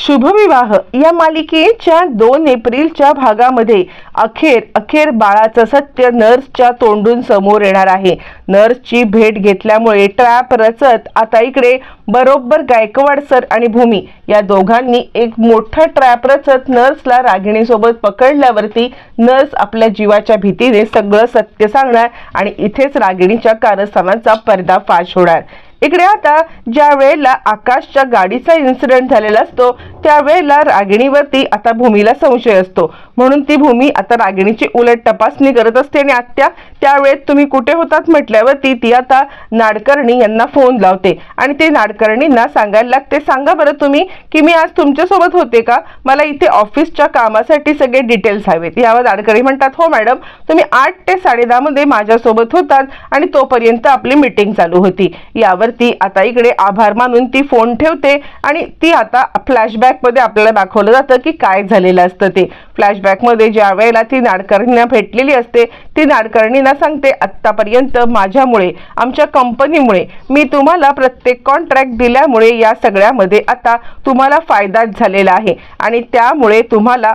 शुभविवाह. या मालिकेच्या दोन एप्रिलच्या भागामध्ये अखेर अखेर बाळाचं सत्य नर्सच्या तोंडून समोर येणार आहे. नर्सची भेट घेतल्यामुळे ट्रॅप रचत आता इकडे बरोबर गायकवाड सर आणि भूमी या दोघांनी एक मोठा ट्रॅप रचत नर्सला रागिणीसोबत पकडल्यावरती नर्स आपल्या जीवाच्या भीतीने सगळं सत्य सांगणार आणि इथेच रागिणीच्या कारस्थानाचा पर्दाफाश होणार. इकडे आता ज्या वेळेला आकाशच्या गाडीचा इन्सिडेंट झालेला असतो त्यावेळेला रागिणीवरती आता भूमीला संशय असतो. म्हणून ती भूमी आता रागिणीची उलट तपासणी करत असते आणि आत्या त्यावेळेत तुम्ही कुठे होतात म्हटल्यावरती ती आता नाडकर्णी यांना फोन लावते. आणि ते नाडकर्णींना सांगायला लागते सांगा बरं तुम्ही की मी आज तुमच्यासोबत होते का? मला इथे ऑफिसच्या कामासाठी सगळे डिटेल्स हवेत. यावर नाडकर्णी म्हणतात हो मॅडम तुम्ही आठ ते साडेदहामध्ये माझ्यासोबत होतात आणि तोपर्यंत आपली मीटिंग चालू होती. यावर ती आता इकडे आभार मानून ती फोन ठेवते आणि ती आता फ्लॅशबॅकमध्ये आपल्याला दाखवलं जातं की काय झालेलं असतं ते. फ्लॅशबॅकमध्ये ज्या वेळेला ती नाडकर्णींना भेटलेली असते ती नाडकर्णींना सांगते आत्तापर्यंत माझ्यामुळे आमच्या कंपनीमुळे मी तुम्हाला प्रत्येक कॉन्ट्रॅक्ट दिल्यामुळे या सगळ्यामध्ये आता तुम्हाला फायदाच झालेला आहे आणि त्यामुळे तुम्हाला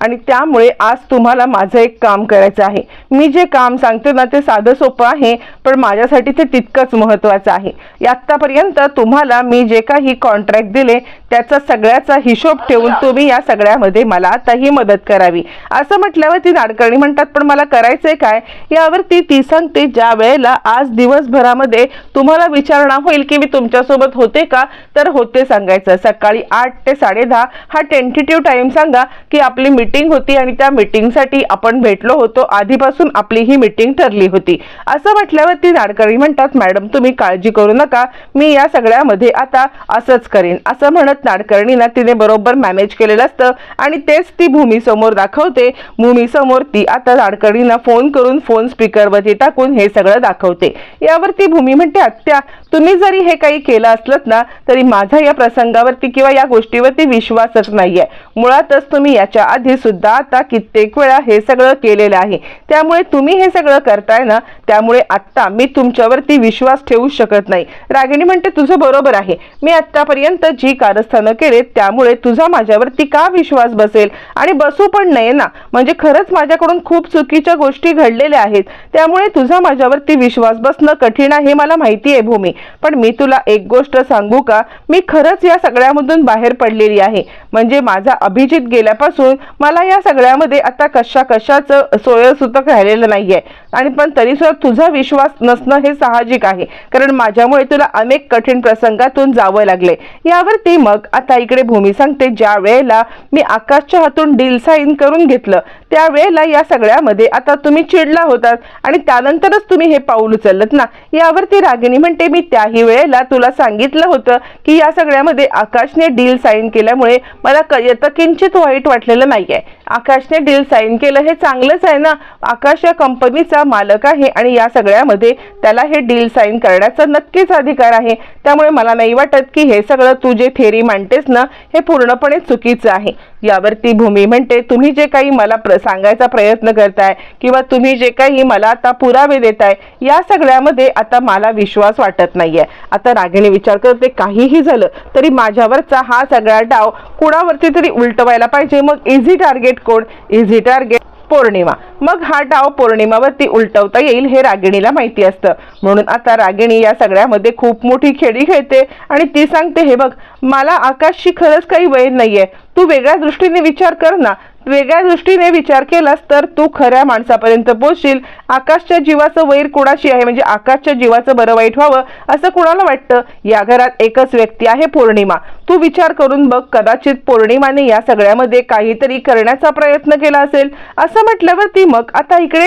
आणि त्यामुळे आज तुम्हाला माझं एक काम करायचं आहे. मी जे काम सांगते ना ते साधं सोपं आहे पण माझ्यासाठी ते तितकंच महत्त्वाचं आहे. आत्तापर्यंत तुम्हाला मी जे काही कॉन्ट्रॅक्ट दिले त्याचा सगळ्याचा हिशोब ठेवून तुम्ही या सगळ्यामध्ये मला आता ही मदत करावी. असं म्हटल्यावर ती नाडकर्णी म्हणतात पण मला करायचंय काय? यावरती ती सांगते ज्या वेळेला आज दिवसभरामध्ये तुम्हाला विचारणा होईल की मी तुमच्यासोबत होते का तर होते सांगायचं. सकाळी आठ ते साडेदहा हा टेंटेटिव्ह टाइम सांगा की आपली मीटिंग होती आणि त्या मीटिंगसाठी आपण भेटलो होतो. आधीपासून आपली ही मीटिंग ठरली होती. असं म्हटल्यावर ती नाडकर्णी म्हणतात मॅडम तुम्ही काळजी करू नका. मी या सगळ्यामध्ये आता असंच करेन. असं म्हणत नाडकर्णीना तिने बरोबर मॅनेज केलेलं असतं आणि तेच ती भूमीसमोर दाखवते. भूमीसमोर ती आता नाडकर्णींना फोन करून फोन स्पीकरवरती टाकून हे सगळं दाखवते. यावर ती भूमी म्हणते आत्या तुम्ही जरी हे काही केलं असलत ना तरी माझा या प्रसंगावरती किंवा या गोष्टीवरती विश्वासच नाहीये. मुळातच तुम्ही याच्या आधी सुद्धा आता कित्येक वेळा हे सगळं केलेलं आहे. त्यामुळे तुम्ही हे सगळं करताय ना त्यामुळे आत्ता मी तुमच्यावरती विश्वास ठेवू शकत नाही. रागिणी म्हणते तुझं बरोबर आहे. मी आत्तापर्यंत जी कारस्थानं केले त्यामुळे तुझा माझ्यावरती का विश्वास बसेल? आणि बसू पण नाही ना. म्हणजे खरंच माझ्याकडून खूप चुकीच्या गोष्टी घडलेल्या आहेत. त्यामुळे तुझा माझ्यावरती विश्वास बसणं कठीण आहे हे मला माहिती आहे भूमी. पण मी तुला एक गोष्ट सांगू का? मी खरंच या सगळ्यामधून बाहेर पडलेली आहे. म्हणजे माझा अभिजित गेल्यापासून मला या सगळ्यामध्ये आता कशा कशाचं सोयसूतक राहिलेलं नाहीये. आणि पण तरी सुद्धा तुझा विश्वास नसणं हे साहजिक आहे. कारण माझ्यामुळे तुला अनेक कठीण प्रसंगातून जावं लागले. यावरती मग आता इकडे भूमी सांगते ज्या वेळेला मी आकाशच्या हातून डील साईन करून घेतलं त्यावेळेला या सगळ्यामध्ये आता तुम्ही चिडला होतात आणि त्यानंतरच तुम्ही हे पाऊल उचललं ना? यावरती रागिणी म्हणते मी त्याही वेळेला तुला सांगितलं होतं की या सगळ्यामध्ये आकाशने डील साईन केल्यामुळे मला क- किंचित वाईट वाटलेलं नाहीये. आकाशने डील साईन केलं. हे चांगलंच आहे ना? आकाश या कंपनीचा मालक आहे आणि या सगळ्यामध्ये त्याला हे डील साईन करण्याचा नक्कीच अधिकार आहे. त्यामुळे मला नाही वाटत की हे सगळं तू जे थेरी मांडतेस ना हे पूर्णपणे चुकीचं आहे. यावरती भूमी म्हणते तुम्ही जे काही मला प्र सांगायचा प्रयत्न करताय किंवा तुम्ही जे काही मला आता पुरावे देताय या सगळ्यामध्ये आता मला विश्वास वाटत नाहीये. आता रागिणी विचार करते काहीही झालं तरी माझ्यावरचा हा सगळा डाव कुणावरती तरी उलटवायला पाहिजे. मग easy target code easy target Pournima मग हा डाव पौर्णिमावरती उलटवता येईल हे रागिणीला माहिती असतं. म्हणून आता रागिणी या सगळ्यामध्ये खूप मोठी खेळी खेळते आणि ती सांगते हे बघ मला आकाशशी खरंच काही वैर नाहीये. तू वेगळ्या दृष्टीने विचार कर ना. वेगळ्या दृष्टीने विचार केलास तर तू खऱ्या माणसापर्यंत पोहोचशील आकाशच्या जीवाचं वैर कुणाशी आहे? म्हणजे आकाशच्या जीवाचं बरं वाईट व्हावं असं कुणाला वाटतं? या घरात एकच व्यक्ती आहे पौर्णिमा. तू विचार करून बघ कदाचित पौर्णिमाने या सगळ्यामध्ये काहीतरी करण्याचा प्रयत्न केला असेल. असं म्हटल्यावरती मग आता इकडे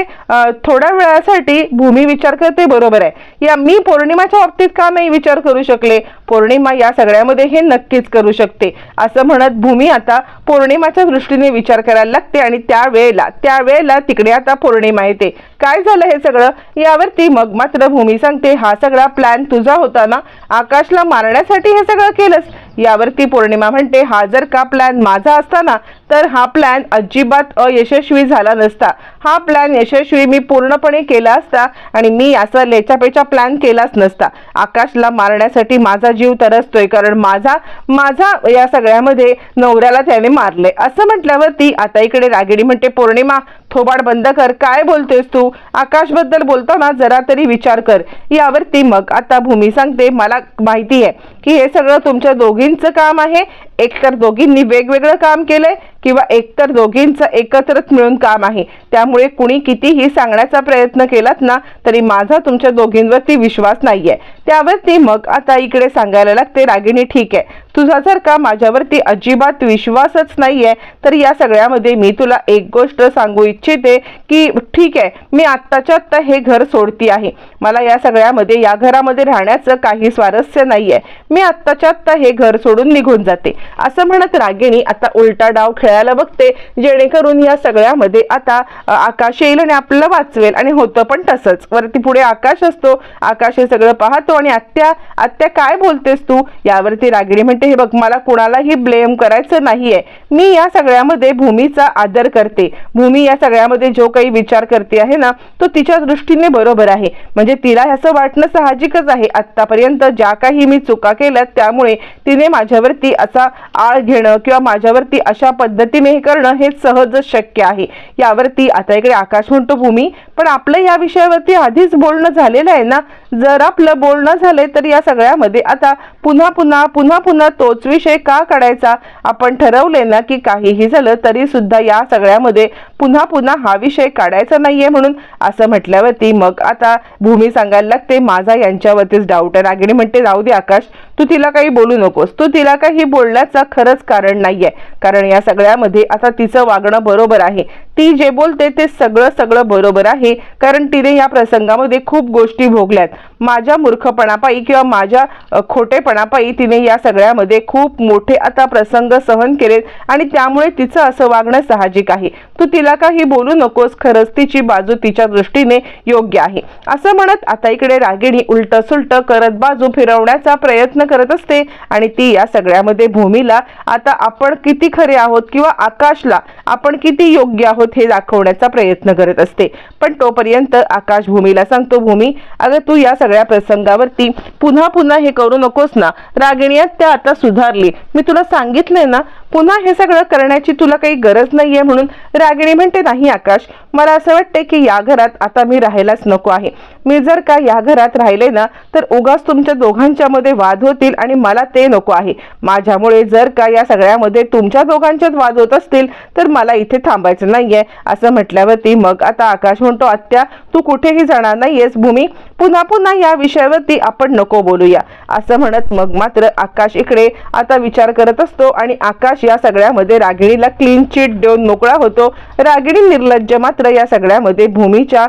थोड्या वेळासाठी भूमी विचार करते बरोबर आहे. या मी पौर्णिमाच्या बाबतीत का नाही विचार करू शकले? पौर्णिमा या सगळ्यामध्ये हे नक्कीच करू शकते. असं म्हणत भूमी आता पौर्णिमाच्या दृष्टीने विचार करायला लागते आणि त्यावेळेला त्यावेळेला तिकडे आता पौर्णिमा येते. काय झालं हे सगळं? यावरती मग मात्र भूमी सांगते हा सगळा प्लॅन तुझा होता ना? आकाशला मारण्यासाठी हे सगळं केलंस? यावरती पौर्णिमा म्हणते हा जर का प्लॅन माझा असताना तर हा प्लॅन अजिबात अयशस्वी झाला नसता. हा प्लॅन यशस्वी मी पूर्णपणे केला असता आणि मी असा लेचापेचा प्लॅन केलाच नसता. आकाशला मारण्यासाठी माझा जीव तरसतोय कारण माझा माझा या सगळ्यामध्ये नवऱ्याला त्याने मारले. असं म्हटल्यावरती आता इकडे रागिणी म्हणते पौर्णिमा थोबाड बंद कर. काय बोलतेस तू? आकाशबद्दल बोलताना जरा तरी विचार कर. यावरती मग आता भूमी सांगते मला माहिती आहे की हे सगळं तुमच्या दोघींचं काम आहे. एकतर दोघींनी वेगवेगळं काम केलंय. किंवा एकतर दोघींचं एकत्रच मिळून काम आहे. त्यामुळे कुणी कितीही सांगण्याचा प्रयत्न केलात ना तरी माझा तुमच्या दोघींवरती विश्वास नाहीये. त्यावरती मग आता इकडे सांगायला लागते रागिणी ठीक आहे. तुझा जर का माझ्यावरती अजिबात विश्वासच नाहीये तर या सगळ्यामध्ये मी तुला एक गोष्ट सांगू इच्छिते की ठीक आहे मी आत्ताच्या आत्ता हे घर सोडती आहे. मला या सगळ्यामध्ये या घरामध्ये राहण्याचं काही स्वारस्य नाहीये. मी आत्ताच्या आत्ता हे घर सोडून निघून जाते. असं म्हणत रागिणी आता उलटा डाव खेळ खेळायला बघते जेणेकरून या सगळ्यामध्ये आता आकाश येईल आणि आपल्याला वाचवेल. आणि होतं पण तसंच. वरती पुढे आकाश असतो. आकाश हे सगळं पाहतो आणि आत्या आत्या काय बोलतेस तू? यावरती रागिणी म्हणते हे बघ मला कुणालाही ब्लेम करायचं नाहीये. मी या सगळ्यामध्ये भूमीचा आदर करते. भूमी या सगळ्यामध्ये जो काही विचार करते आहे ना तो तिच्या दृष्टीने बरोबर आहे. म्हणजे तिला असं वाटणं साहजिकच आहे. आतापर्यंत ज्या काही मी चुका केल्या त्यामुळे तिने माझ्यावरती असा आळ घेणं किंवा माझ्यावरती अशा पद्धतीने हे करणं हे सहजच शक्य आहे. यावरती आता इकडे आकाश म्हणतो भूमी पण आपलं या विषयावरती आधीच बोलणं झालेलं आहे ना? जर आपलं बोलणं झालंय तर या सगळ्यामध्ये आता पुन्हा पुन्हा पुन्हा पुन्हा तोच विषय का काढायचा? आपण ठरवले ना की काहीही झालं तरी सुद्धा या सगळ्यामध्ये पुन्हा पुन्हा हा विषय काढायचा नाहीये म्हणून असं म्हटल्यावरती मग आता भूमी सांगायला लागते माझा यांच्यावरतीच डाऊट आहे. रागिणी म्हणते जाऊ दे आकाश तू तिला काही बोलू नकोस. तू तिला काही बोलण्याचं खरंच कारण नाहीये. कारण या सगळ्यामध्ये आता तिचं वागणं बरोबर आहे. ती जे बोलते ते सगळं सगळं बरोबर आहे. कारण तिने या प्रसंगामध्ये खूप गोष्टी भोगल्यात. माझ्या मूर्खपणापायी किंवा माझ्या खोटेपणापायी तिने या सगळ्यामध्ये खूप मोठे आता प्रसंग सहन केलेत आणि त्यामुळे तिचं असं वागणं साहजिक आहे. तू तिला काही बोलू नकोस खरंच तिची बाजू तिच्या दृष्टीने योग्य आहे. असं म्हणत आता इकडे रागिणी उलट सुलट करत बाजू फिरवण्याचा प्रयत्न करत असते आणि ती या सगळ्यामध्ये भूमीला आता आपण किती खरे आहोत किंवा आकाशला आपण किती योग्य आहोत हे दाखवण्याचा प्रयत्न करत असते. पण तोपर्यंत आकाश भूमीला सांगतो भूमी अगं तू या सगळ्या प्रसंगावरती पुन्हा पुन्हा हे करू नकोस ना. रागिणी त्या आता सुधारली. मी तुला सांगितलंय ना पुन्हा हे सगळं करण्याची तुला काही गरज नाहीये म्हणून रागिणी म्हणते नाही आकाश मला असं वाटतंय की या घरात आता मी राहायलाच नको आहे. मी जर का या घरात राहिले ना तर उगाच तुमच्या दोघांच्या मध्ये वाद होतील आणि मला ते नको आहे. माझ्यामुळे जर का या सगळ्यामध्ये तुमच्या दोघांच्यात वाद होत असतील तर मला इथे थांबायचं नाहीये. असं म्हटल्यावरती मग आता आकाश म्हणतो आत्या तू कुठेही जाणार नाहीयेस भूमी. पुन्हा पुन्हा या विषयावरती आपण नको बोलूया. असं म्हणत मग मात्र आकाश इकडे आता विचार करत असतो आणि आकाश या सगळ्यामध्ये रागिणीला क्लीन चिट देऊन मोकळा होतो. रागिणी निर्लज्ज मात्र या सगळ्यामध्ये भूमीच्या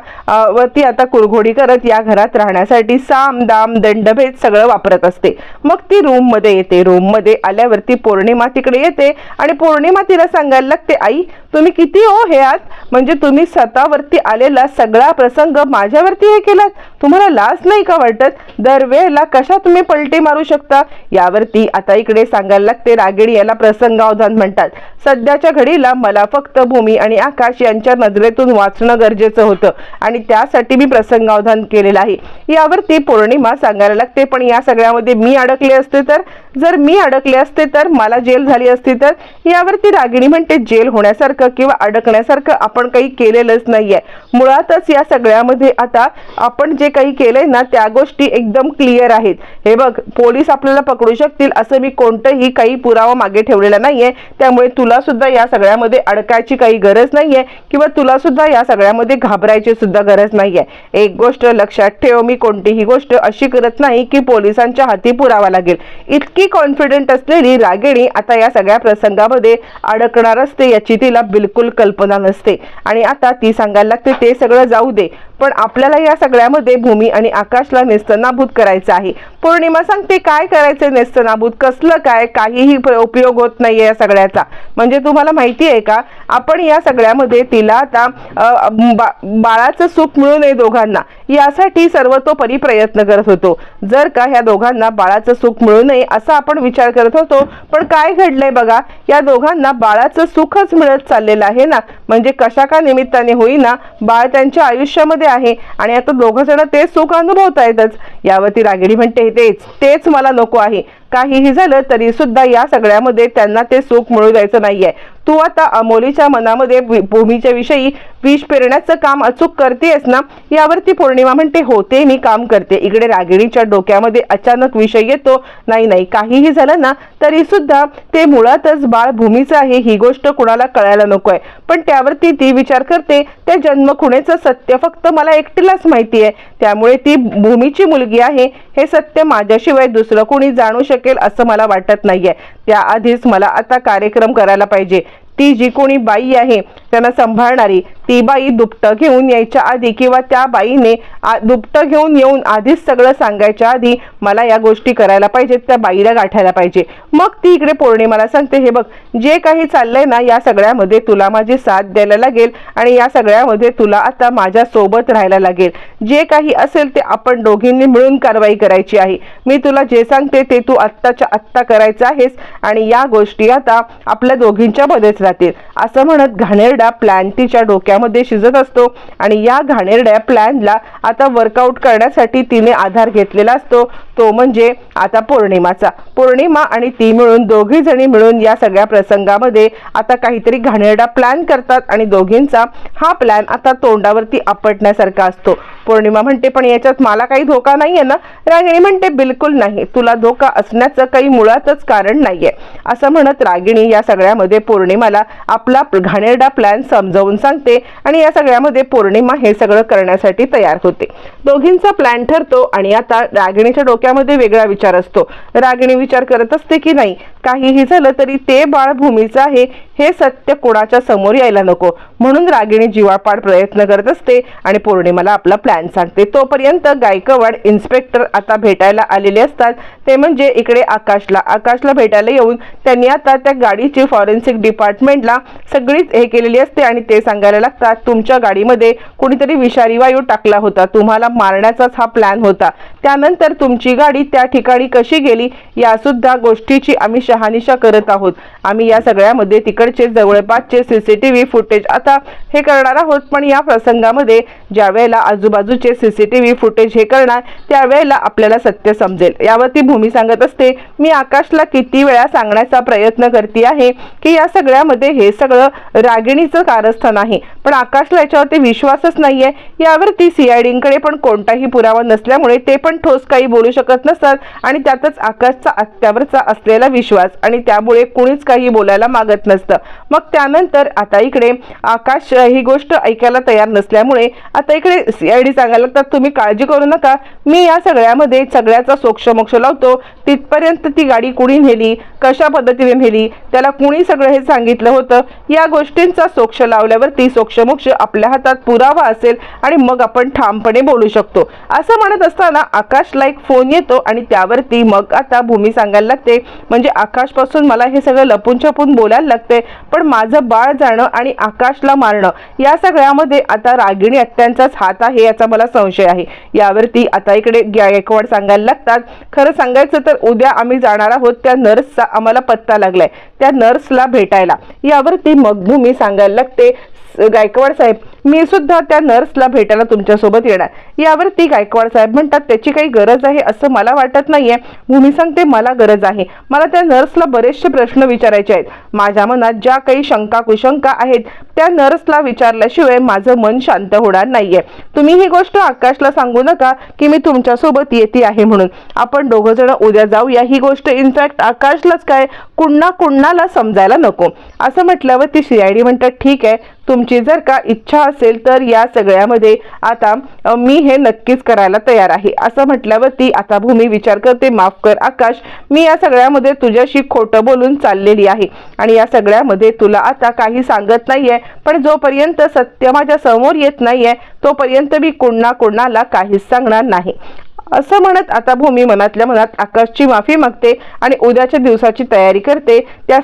वरती आता कुरघोडी करत या घरात राहण्यासाठी साम दाम दंडभेद सगळं वापरत असते. मग ती रूममध्ये येते. रूममध्ये आल्यावरती पौर्णिमा तिकडे येते आणि पौर्णिमा तिला सांगायला लागते आई तुम्ही किती हो हे आत? म्हणजे तुम्ही स्वतःवरती आलेला सगळा प्रसंग माझ्यावरती हे केलात? तुम्हाला लाज नाही का वाटत? दरवेळेला कशा तुम्ही पलटी मारू शकता? यावरती आता इकडे सांगायला लागते रागिणी याला प्रसंग प्रसंगावधान म्हणतात. सध्याच्या घडीला मला फक्त भूमी आणि आकाश यांच्या नजरेतून वाचणं गरजेचं होतं आणि त्यासाठी मी प्रसंगावधान केलेलं आहे. यावरती पौर्णिमा सांगायला लागते पण या सगळ्यामध्ये मी अडकले असते तर? जर मी अडकले असते तर? मला जेल झाली असती तर? यावरती रागिणी म्हणते जेल होण्यासारखं किंवा अडकण्यासारखं आपण काही केलेलंच नाहीये. मुळातच या सगळ्यामध्ये आता आपण जे काही केलंय ना त्या गोष्टी एकदम क्लिअर आहेत. हे बघ पोलीस आपल्याला पकडू शकतील असं मी कोणतंही काही पुरावा मागे ठेवलेला नाही. नाहीये. त्यामुळे तुला सुद्धा या सगळ्यामध्ये अडकायची काही गरज नाहीये किंवा तुला सुद्धा या सगळ्यामध्ये घाबरायची सुद्धा गरज नाहीये. एक गोष्ट लक्षात ठेव मी कोणतीही गोष्ट अशी करत नाही की पोलिसांच्या हाती पुरावा लागेल. इतकी कॉन्फिडंट असलेली रागिणी आता या सगळ्या प्रसंगामध्ये अडकणार असते याची तिला बिलकुल कल्पना नसते. आणि आता ती सांगायला लागते ते सगळं जाऊ दे. पण आपल्याला या सगळ्यामध्ये भूमी आणि आकाशला नेस्तनाभूत करायचं आहे. पौर्णिमा सांगते काय करायचं नेस्तनाभूत कसलं काय? काहीही उपयोग होत नाहीये या सगळ्याचा. म्हणजे तुम्हाला माहिती आहे का? आपण या सगळ्यामध्ये तिला आता बा- बाळाचं सुख मिळू नये दोघांना. यासाठी सर्वतोपरी प्रयत्न करत होतो. जर का ह्या दोघांना बाळाचं सुख मिळू नये असा आपण विचार करत होतो पण काय घडलंय बघा या दोघांना बाळाचं सुखच मिळत चाललेलं आहे ना? म्हणजे कशा का निमित्ताने होईना बाळ त्यांच्या आयुष्यामध्ये आहे आणि आता दोघं जण ते सुख अनुभवतायतच. यावरती रागिणी म्हणते तेच तेच मला नको आहे. काहीही झालं तरी सुद्धा या सगळ्यामध्ये त्यांना ते सुख मिळू द्यायचं नाहीये. तू आता अमोलीच्या मनामध्ये भूमीच्या विषयी विष पेरण्याचं काम अचूक करतेस ना यावरती पौर्णिमा म्हणते होते मी काम करते. इकडे रागिणीच्या डोक्यामध्ये अचानक विषय येतो नाही नाही काहीही झालं ना तरी सुद्धा ते मुळातच बाळ भूमीचं आहे ही गोष्ट कुणाला कळायला नकोय. पण त्यावरती ती विचार करते त्या जन्मखुणेचं सत्य फक्त मला एकटीलाच माहिती आहे त्यामुळे ती भूमीची मुलगी आहे हे सत्य माझ्याशिवाय दुसरं कोणी जाणू शकेल असं मला वाटत नाहीये. त्याआधीच मला आता कार्यक्रम करायला पाहिजे. ती जी कोणी बाई आहे त्यांना सांभाळणारी ती बाई दुपटं घेऊन यायच्या आधी किंवा त्या बाईने आ- दुपटं घेऊन येऊन आधीच सगळं सांगायच्या आधी मला या गोष्टी करायला पाहिजेत त्या बाईला गाठायला पाहिजे. मग ती इकडे पौर्णिमाला सांगते हे बघ जे काही चाललंय ना या सगळ्यामध्ये तुला माझी साथ द्यायला लागेल आणि या सगळ्यामध्ये तुला आता माझ्या सोबत राहायला लागेल. जे काही असेल ते आपण दोघींनी मिळून कारवाई करायची आहे. मी तुला जे सांगते ते तू आत्ताच्या आत्ता करायचं आहेस आणि या गोष्टी आता आपल्या दोघींच्या मध्येच राहतील. असं म्हणत घाणेरडा प्लॅन तिच्या तेलामध्ये शिजत असतो आणि या घाणेरड्या प्लॅनला आता वर्कआउट करण्यासाठी तिने आधार घेतलेला असतो. तो म्हणजे आता पौर्णिमाचा. पौर्णिमा आणि ती मिळून दोघी जणी मिळून या सगळ्या प्रसंगामध्ये आता काहीतरी घाणेरडा प्लॅन करतात आणि दोघींचा हा प्लॅन आता तोंडावरती आपटण्यासारखा असतो. पौर्णिमा म्हणते पण याच्यात मला काही धोका नाहीये ना? रागिणी म्हणते बिलकुल नाही. तुला धोका असण्याचं काही मुळातच कारण नाहीये. असं म्हणत रागिणी या सगळ्यामध्ये पौर्णिमाला आपला घाणेरडा प्लॅन समजावून सांगते आणि या सगळ्यामध्ये पौर्णिमा हे सगळं करण्यासाठी तयार होते. दोघींचा प्लॅन ठरतो आणि आता रागिणीच्या डोक्यामध्ये वेगळा विचार असतो. रागिणी विचार करत असते की नाही काहीही झालं तरी ते बाळ भूमीचं आहे. हे सत्य कोणाच्या समोर यायला नको. म्हणून रागिणी जीवापाड प्रयत्न करत असते आणि पौर्णिमाला आपला प्लॅन सांगते. तोपर्यंत गायकवाड इन्स्पेक्टर आता भेटायला आलेले असतात. ते म्हणजे इकडे आकाशला. आकाशला भेटायला येऊन त्यांनी आता त्या गाडीची फॉरेन्सिक डिपार्टमेंटला सगळीच हे केलेली असते आणि ते सांगायला लागतात तुमच्या गाडीमध्ये कोणीतरी विषारी वायू टाकला होता. तुम्हाला मारण्याचाच हा प्लॅन होता. त्यानंतर तुमची गाडी त्या ठिकाणी कशी गेली या सुद्धा गोष्टीची आम्ही शहानिशा करत आहोत. आम्ही या सगळ्यामध्ये तिकडचे जवळपासचे सीसीटीव्ही फुटेज आता हे करणार आहोत. पण या प्रसंगामध्ये ज्यावेळेला आजूबाजू बाजूचे सीसीटीव्ही फुटेज हे करणार त्यावेळेला आपल्याला सत्य समजेल. यावरती भूमी सांगत असते मी आकाशला किती वेळा सांगण्याचा प्रयत्न करते आहे की या सगळ्यामध्ये हे सगळं रागिणीचं कारस्थान आहे. पण आकाशला याच्यावरती विश्वासच नाहीये. यावरती सीआयडींकडे पण कोणताही पुरावा नसल्यामुळे ते पण ठोस काही बोलू शकत नसतात आणि त्यातच आकाशचा आत्यावरचा असलेला विश्वास आणि त्यामुळे कुणीच काही बोलायला मागत नसतं. मग त्यानंतर आता इकडे आकाश ही गोष्ट ऐकायला तयार नसल्यामुळे आता इकडे सीआयडी सांगायला लागतात तुम्ही काळजी करू नका. मी या सगळ्यामध्ये सगळ्याचा सोक्षमोक्ष लावतो. तिथपर्यंत ती गाडी कुणी नेली? कशा पद्धतीने नेली? त्याला कुणी सगळं हे सांगितलं होतं? या गोष्टींचा सोक्ष लावल्यावरती सोक्षमोक्ष आपल्या हातात पुरावा असेल आणि मग आपण ठामपणे बोलू शकतो. असं म्हणत असताना आकाशला एक फोन येतो आणि त्यावरती मग आता भूमी सांगायला लागते म्हणजे आकाशपासून मला हे सगळं लपून छपून बोलायला लागते पण माझं बाळ जाणं आणि आकाशला मारणं या सगळ्यामध्ये आता रागिणी अत्यांचाच हात आहे याचा मला संशय आहे. यावरती आता इकडे गायकवाड सांगायला लागतात. खरं सांगायचं तर उद्या आम्ही जाणार आहोत त्या नर्सचा आम्हाला पत्ता लागलाय. त्या नर्सला भेटायला. यावरती मग भूमी सांगायला लागते. गायकवाड साहेब मी सुद्धा त्या नर्सला भेटायला तुमच्यासोबत येणार. यावरती गायकवाड साहेब म्हणतात त्याची काही गरज आहे असं मला वाटत नाहीये. भूमी सांगते मला गरज आहे. मला त्या नर्सला बरेचसे प्रश्न विचारायचे आहेत. माझ्या मनात ज्या काही शंका कुशंका आहेत त्या नर्सला विचारल्याशिवाय माझं मन शांत होणार नाहीये. तुम्ही ही गोष्ट आकाशला सांगू नका की मी तुमच्यासोबत येते आहे म्हणून. आपण दोघं जण उद्या जाऊया. ही गोष्ट इनफॅक्ट आकाशलाच काय कुणा कुणाला समजायला नको. असं म्हटल्यावर ती सीआयडी म्हणतात ठीक आहे. तुमची जर का इच्छा असेल तर या सगळ्यामध्ये आता मी हे नक्कीच करायला तयार आहे. असं म्हटल्यावरती आता भूमी विचार करते माफ कर आकाश मी या सगळ्यामध्ये तुझ्याशी खोटं बोलून चाललेली आहे. आणि या सगळ्यामध्ये तुला आता काही सांगत नाहीये पण जोपर्यंत सत्य माझ्यासमोर येत नाहीये तोपर्यंत मी कुणा कोणाला काहीच सांगणार नाही. असं म्हणत आता भूमी मनातल्या मनात आकाशची माफी मागते आणि उद्याच्या दिवसाची तयारी करते. त्या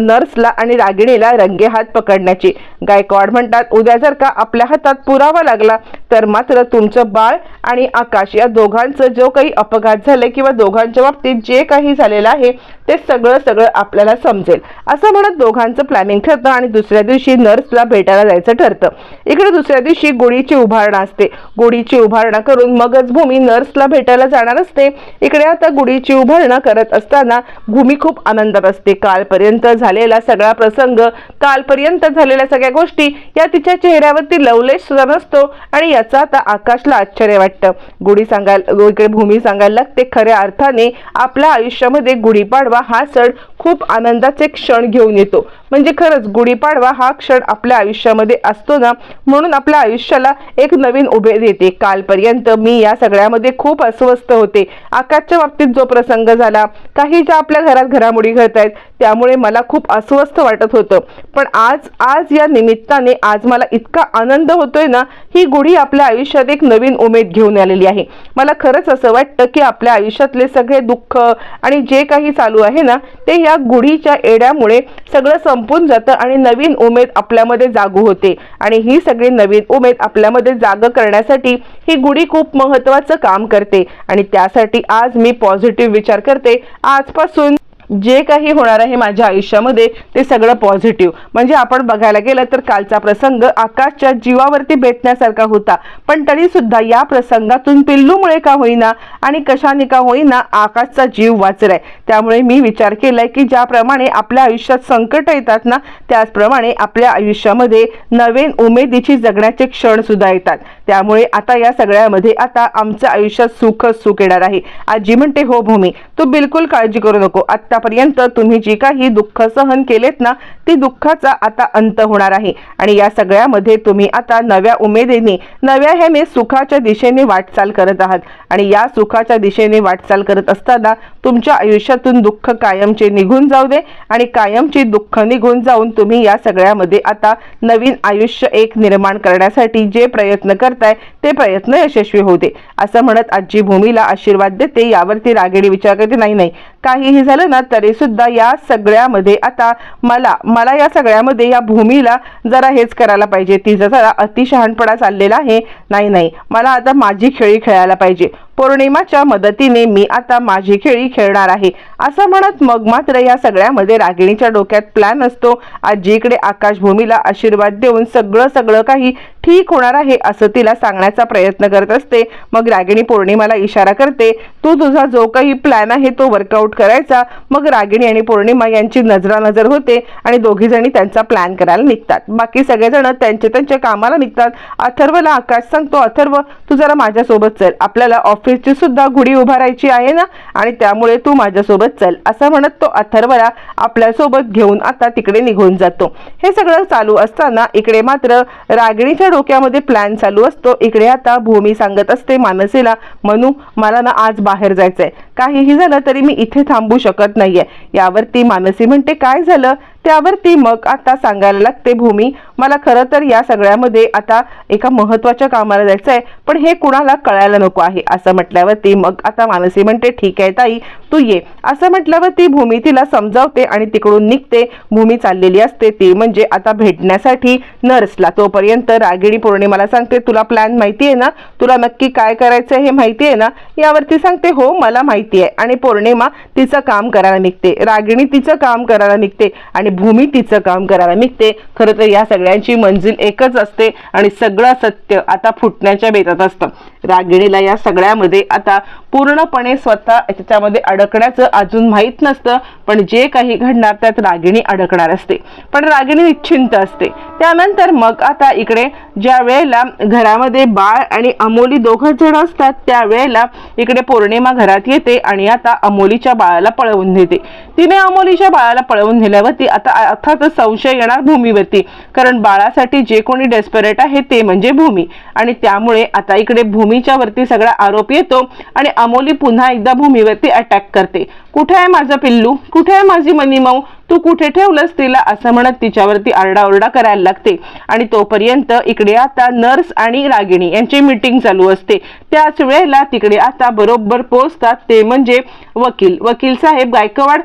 नर्सला आणि रागिणीला रंगे हात पकडण्याची. गायकवाड म्हणतात उद्या जर का आपल्या हातात पुरावा लागला तर मात्र तुमचं बाळ आणि आकाश या दोघांचं जो काही अपघात झालाय किंवा दोघांच्या बाबतीत जे काही झालेलं आहे ते सगळं सगळं आपल्याला समजेल. असं म्हणत दोघांचं प्लॅनिंग ठरतं आणि दुसऱ्या दिवशी नर्सला भेटायला जायचं ठरतं. इकडे दुसऱ्या दिवशी गुढीची उभारणा असते. गुढीची उभारणा करून मगच भूमी नर्सला भेटायला जाणार असते. इकडे आता गुढीची उभारणा करत असताना भूमी खूप आनंदात असते. कालपर्यंत झालेला सगळा प्रसंग कालपर्यंत झालेल्या सगळ्या गोष्टी या तिच्या चेहऱ्यावरती लवलेश सुद्धा नसतो आणि याचा आता आकाशला आश्चर्य वाटतं. गुढी सांगायला इकडे भूमी सांगायला लागते खऱ्या अर्थाने आपल्या आयुष्यामध्ये गुढीपाडवा हा सण खूप आनंदाचे क्षण घेऊन येतो. म्हणजे खरंच गुढीपाडवा हा क्षण आपल्या आयुष्यामध्ये असतो ना म्हणून आपल्या आयुष्याला एक नवीन उभे देते. कालपर्यंत मी या सगळ्यामध्ये खूप अस्वस्थ होते. आकाशच्या बाबतीत जो प्रसंग झाला काही ज्या आपल्या घरात घडामोडी घडत आहेत त्यामुळे मला खूप अस्वस्थ वाटत होतं. पण आज आज या निमित्ताने आज मला इतका आनंद होतोय ना ही गुढी आपल्या आयुष्यात एक नवीन उमेद घेऊन आलेली आहे. मला खरंच असं वाटतं की आपल्या आयुष्यातले सगळे दुःख आणि जे काही चालू आहे ना ते या गुढीच्या येड्यामुळे सगळं संपून जातं आणि नवीन उमेद आपल्यामध्ये जागू होते. आणि ही सगळी नवीन उमेद आपल्यामध्ये जाग करण्यासाठी ही गुढी खूप महत्वाचं काम करते. आणि त्यासाठी आज मी पॉझिटिव्ह विचार करते. आजपासून जे काही होणार आहे माझ्या आयुष्यामध्ये ते सगळं पॉझिटिव्ह म्हणजे आपण बघायला गेलं तर कालचा प्रसंग आकाशच्या जीवावरती बेतण्यासारखा होता. पण तरी सुद्धा या प्रसंगातून पिल्लूमुळे का होईना आणि कशाने का होईना आकाशचा जीव वाचलाय. त्यामुळे मी विचार केलाय की ज्याप्रमाणे आपल्या आयुष्यात संकट येतात ना त्याचप्रमाणे आपल्या आयुष्यामध्ये नवीन उमेदीची जगण्याचे क्षण सुद्धा येतात. त्यामुळे आता या सगळ्यामध्ये आता आमच्या आयुष्यात सुखच सुख येणार आहे. आजी म्हणते हो भूमी तू बिलकुल काळजी करू नको. आतापर्यंत तुम्ही जी काही दुःख सहन केलेत ना ती दुःखाचा आता अंत होणार आहे. आणि या सगळ्यामध्ये तुम्ही आता नव्या उमेदीने नव्या ह्याने सुखाच्या दिशेने वाटचाल करत आहात. आणि या सुखाच्या दिशेने वाटचाल करत असताना तुमच्या आयुष्यातून दुःख कायमचे निघून जाऊ दे. आणि कायमची दुःख निघून जाऊन तुम्ही या सगळ्यामध्ये आता नवीन आयुष्य एक निर्माण करण्यासाठी जे प्रयत्न करताय ते प्रयत्न यशस्वी होऊ दे. असं म्हणत आजी भूमीला आशीर्वाद देते यावरती रागेडी विचार करते नाही नाही काहीही झालं ना तरी सुद्धा या सगळ्यामध्ये आता मला मला या सगळ्यामध्ये या भूमीला जरा हेच करायला पाहिजे. तिचा जरा अतिशहाणपणा चाललेला आहे. नाही नाही. मला आता माझी खेळी खेळायला पाहिजे. पौर्णिमाच्या मदतीने मी आता माझी खेळी खेळणार आहे. असं म्हणत मग मात्र या सगळ्यामध्ये रागिणीच्या डोक्यात प्लॅन असतो. आजीकडे आकाशभूमीला आशीर्वाद देऊन सगळं सगळं काही ठीक होणार आहे असं तिला सांगण्याचा प्रयत्न करत असते. मग रागिणी पौर्णिमाला इशारा करते तू तुझा जो काही प्लॅन आहे तो वर्कआउट करायचा. मग रागिणी आणि पौर्णिमा यांची नजरानजर होते आणि दोघी जणी त्यांचा प्लॅन करायला निघतात. बाकी सगळेजण त्यांच्या त्यांच्या कामाला निघतात. अथर्वला आकाश सांगतो अथर्व तू जरा माझ्यासोबत चल. आपल्याला ऑफ ऑफिसची सुद्धा गुढी उभारायची आहे ना? आणि त्यामुळे तू माझ्यासोबत चल असं म्हणत तो अथर्वला आपल्यासोबत घेऊन आता तिकडे निघून जातो. हे सगळं चालू असताना इकडे मात्र रागिणीच्या डोक्यामध्ये प्लॅन चालू असतो. इकडे आता भूमी सांगत असते मानसीला म्हणू मला ना आज बाहेर जायचंय. काहीही झालं तरी मी इथे थांबू शकत नाहीये. यावरती मानसी म्हणते काय झालं? त्यावरती मग आता सांगायला लागते भूमी मला खरं तर या सगळ्यामध्ये आता एका महत्त्वाच्या कामाला जायचं आहे पण हे कुणाला कळायला नको आहे. असं म्हटल्यावरती मग आता मानसी म्हणते ठीक आहे ताई तू ये. असं म्हटल्यावरती भूमी तिला समजावते आणि तिकडून निघते. भूमी चाललेली असते. ती म्हणजे आता भेटण्यासाठी नर्सला. तोपर्यंत रागिणी पौर्णिमाला सांगते तुला प्लॅन माहिती आहे ना? तुला नक्की काय करायचं हे माहिती आहे ना? यावरती सांगते हो मला माहिती आहे आणि पौर्णिमा तिचं काम करायला निघते. रागिणी तिचं काम करायला निघते आणि भूमी तिचं काम करायला निघते. खरं तर या सगळ्यांची मंजिल एकच असते आणि सगळं सत्य आता फुटण्याच्या बेतात असतं. रागिणीला या सगळ्यामध्ये आता पूर्णपणे स्वतः त्याच्यामध्ये अडकण्याचं अजून माहीत नसतं पण जे काही घडणार त्यात रागिणी अडकणार असते. पण रागिणी निश्चिंत असते. त्यानंतर मग आता इकडे ज्या वेळेला घरामध्ये बाळ आणि अमोली दोघं जण असतात त्यावेळेला इकडे पौर्णिमा घरात येते आणि आता अमोलीच्या बाळाला पळवून नेते. तिने अमोलीच्या बाळाला पळवून नेल्यावरती आता अर्थातच संशय येणार भूमीवरती कारण बाळासाठी जे कोणी डेस्परेट आहे ते म्हणजे भूमी. आणि त्यामुळे आता इकडे भूमीच्या वरती सगळा आरोप येतो आणि अमोली पुन्हा एकदा भूमीवरती अटॅक करते. कुठे आहे माझं पिल्लू? कुठे आहे माझी मनीमाऊ तू कुठे ठेवलंस तिला असं म्हणत तिच्यावरती आरडाओरडा करायला लागते. आणि तोपर्यंत इकडे आता नर्स आणि रागिणी यांची मीटिंग चालू असते. त्याच वेळेला तिकडे आता बरोबर पोहोचतात ते म्हणजे वकील. वकील साहेब गायकवाड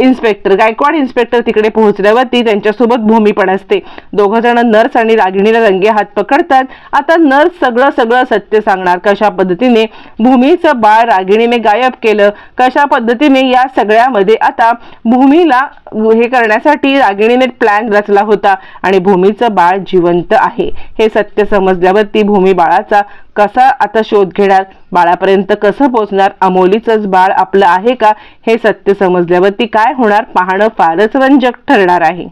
इन्स्पेक्टर गायकवाड इन्स्पेक्टर तिकडे पोहोचल्यावरती त्यांच्यासोबत भूमी पण असते. दोघं जण नर्स आणि रागिणीला रंगे हात पकडतात. आता नर्स सगळं सगळं सत्य सांगणार. कशा पद्धतीने भूमीचं बाळ रागिणीने गायब केलं? कशा पद्धतीने या सगळ्यामध्ये आता भूमीला हे करण्यासाठी रागिणीने प्लॅन रचला होता आणि भूमीचं बाळ जिवंत आहे. हे सत्य समजल्यावर ती भूमी बाळाचा कसा आता शोध घेणार? बाळापर्यंत कसं पोहोचणार अमोलीचंच बाळ आपलं आहे का? हे सत्य समजल्यावर ती काय होणार? पाहणं फारच रंजक ठरणार आहे.